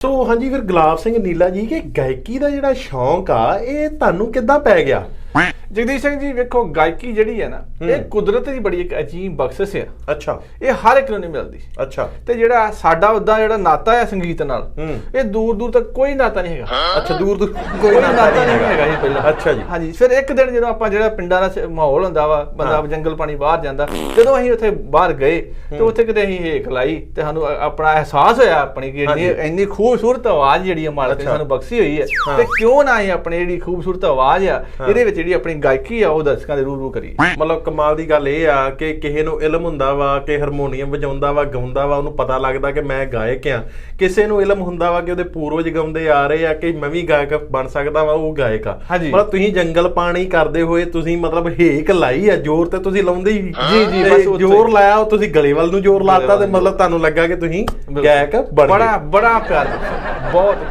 ਸੋ ਹਾਂਜੀ ਫਿਰ ਗੁਲਾਬ ਸਿੰਘ ਨੀਲਾ ਜੀ, ਕਿ ਗਾਇਕੀ ਦਾ ਜਿਹੜਾ ਸ਼ੌਂਕ ਆ, ਇਹ ਤੁਹਾਨੂੰ ਕਿੱਦਾਂ ਪੈ ਗਿਆ? ਜਗਦੀਸ਼ ਸਿੰਘ ਜੀ ਵੇਖੋ ਗਾਇਕੀ ਜਿਹੜੀ ਹੈ ਨਾ ਇਹ ਕੁਦਰਤ ਦੀ ਬੜੀ ਇੱਕ ਅਜੀਬ ਬਖਸ਼ਿਸ਼ ਹੈ ਅੱਛਾ। ਇਹ ਹਰ ਇੱਕ ਨੂੰ ਨਹੀਂ ਮਿਲਦੀ। ਅੱਛਾ। ਤੇ ਜਿਹੜਾ ਸਾਡਾ ਉਦਾਂ ਜਿਹੜਾ ਨਾਤਾ ਹੈ ਸੰਗੀਤ ਨਾਲ। ਇਹ ਦੂਰ ਦੂਰ ਤੱਕ ਕੋਈ ਨਾਤਾ ਨਹੀਂ ਹੈਗਾ। ਅੱਛਾ ਦੂਰ ਦੂਰ ਕੋਈ ਨਾਤਾ ਨਹੀਂ ਹੈਗਾ। ਜੀ ਪਹਿਲਾਂ। ਅੱਛਾ ਜੀ। ਹਾਂਜੀ ਫਿਰ ਇੱਕ ਦਿਨ ਜਦੋਂ ਆਪਾਂ ਜਿਹੜਾ ਪਿੰਡਾਂ ਦਾ ਮਾਹੌਲ ਹੁੰਦਾ ਵਾ ਬੰਦਾ ਜੰਗਲ ਪਾਣੀ ਬਾਹਰ ਜਾਂਦਾ ਜਦੋਂ ਅਸੀਂ ਉੱਥੇ ਬਾਹਰ ਗਏ ਤੇ ਉੱਥੇ ਕਿਤੇ ਅਸੀਂ ਹੇਕ ਲਾਈ ਤੇ ਸਾਨੂੰ ਆਪਣਾ ਅਹਿਸਾਸ ਹੋਇਆ ਆਪਣੀ ਕਿ ਇੰਨੀ। ਇੰਨੀ ਖੂਬਸੂਰਤ ਆਵਾਜ਼ ਜਿਹੜੀ ਮਾਲਕ ਨੇ। ਸਾਨੂੰ ਬਖਸ਼ੀ ਹੋਈ ਹੈ ਹਾਂ। ਤੇ ਕਿਉਂ ਨਾ ਅਸੀਂ ਆਪਣੀ ਜਿਹੜੀ ਖੂਬਸੂਰਤ ਆਵਾਜ਼ ਆ ਇਹਦੇ ਵਿੱਚ ਜਿਹੜੀ ਆਪਣੀ ਗਾਇਕੀ ਆ ਉਹ ਦਰਸ਼ਕਾਂ ਦੇ ਰੂਬਰੂ ਕਰੀਏ ਮਤਲਬ ਕਮਾਲ ਦੀ ਗੱਲ ਇਹ ਆ ਕਿ ਕਿਸੇ ਨੂੰ ਇਲਮ ਹੁੰਦਾ ਵਾ ਕਿ ਹਾਰਮੋਨੀਅਮ ਵਜਾਉਂਦਾ ਵਾ ਗਾਉਂਦਾ ਵਾ ਉਹਨੂੰ ਪਤਾ ਲੱਗਦਾ ਕਿ ਮੈਂ ਗਾਇਕ ਆ ਕਿਸੇ ਨੂੰ ਇਲਮ ਹੁੰਦਾ ਵਾ ਕਿ ਉਹਦੇ ਪੂਰਵਜ ਗਾਉਂਦੇ ਆ ਰਹੇ ਆ ਕਿ ਮੈਂ ਵੀ ਗਾਇਕ ਬਣ ਸਕਦਾ ਵਾ ਉਹ ਗਾਇਕ ਆ। ਮਤਲਬ ਤੁਸੀਂ ਜੰਗਲ ਪਾਣੀ ਕਰਦੇ ਹੋਏ ਤੁਸੀਂ ਮਤਲਬ ਹੇਕ ਲਾਈ ਆ ਜ਼ੋਰ ਤੇ ਤੁਸੀਂ ਲਾਉਂਦੇ ਹੀ ਜੀ, ਜੀ, ਬਸ ਜ਼ੋਰ ਲਾਇਆ ਉਹ ਤੁਸੀਂ ਗਲੇ ਵੱਲ ਨੂੰ ਜ਼ੋਰ ਲਾਤਾ ਤੇ। ਮਤਲਬ ਤੁਹਾਨੂੰ ਲੱਗਾ ਕਿ ਤੁਸੀਂ। ਗਾਇਕ ਬਣ ਗਏ ਬੜਾ ਬੜਾ ਪਿਆਰ। ਬਹੁਤ